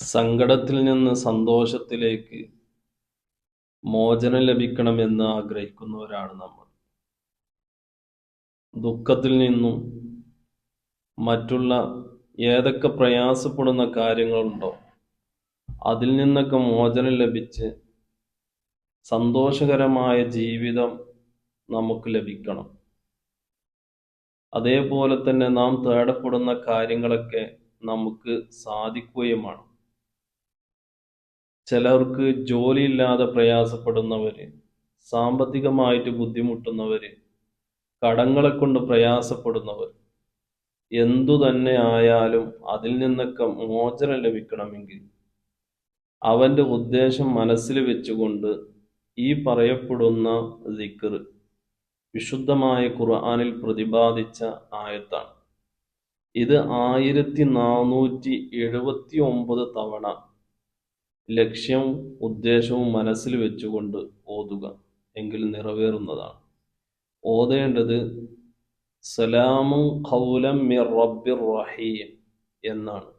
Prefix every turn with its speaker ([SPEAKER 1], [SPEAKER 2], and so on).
[SPEAKER 1] സങ്കടത്തിൽ നിന്ന് സന്തോഷത്തിലേക്ക് മോചനം ലഭിക്കണമെന്ന് ആഗ്രഹിക്കുന്നവരാണ് നമ്മൾ. ദുഃഖത്തിൽ നിന്നും മറ്റുള്ള ഏതൊക്കെ പ്രയാസപ്പെടുന്ന കാര്യങ്ങളുണ്ടോ അതിൽ നിന്നൊക്കെ മോചനം ലഭിച്ച് സന്തോഷകരമായ ജീവിതം നമുക്ക് ലഭിക്കണം. അതേപോലെ തന്നെ നാം തേടപ്പെടുന്ന കാര്യങ്ങളൊക്കെ നമുക്ക് സാധിക്കുകയുമാണ്. ചിലർക്ക് ജോലിയില്ലാതെ പ്രയാസപ്പെടുന്നവർ സാമ്പത്തികമായിട്ട് ബുദ്ധിമുട്ടുന്നവർ കടങ്ങളെ കൊണ്ട് പ്രയാസപ്പെടുന്നവർ എന്തു തന്നെ ആയാലും അതിൽ നിന്നൊക്കെ മോചനം ലഭിക്കണമെങ്കിൽ അവന്റെ ഉദ്ദേശം മനസ്സിൽ വെച്ചുകൊണ്ട് ഈ പറയപ്പെടുന്ന ദിക്കർ വിശുദ്ധമായ ഖുർആാനിൽ പ്രതിപാദിച്ച ആയത്താണ്. ഇത് ആയിരത്തി നാനൂറ്റി എഴുപത്തി ഒമ്പത് തവണ ലക്ഷ്യവും ഉദ്ദേശവും മനസ്സിൽ വെച്ചുകൊണ്ട് ഓതുക എങ്കിൽ നിറവേറുന്നതാണ്. ഓതേണ്ടത് സലാമും ഖൗലം മിർ റബ്ബിർ റഹീം എന്നാണ്.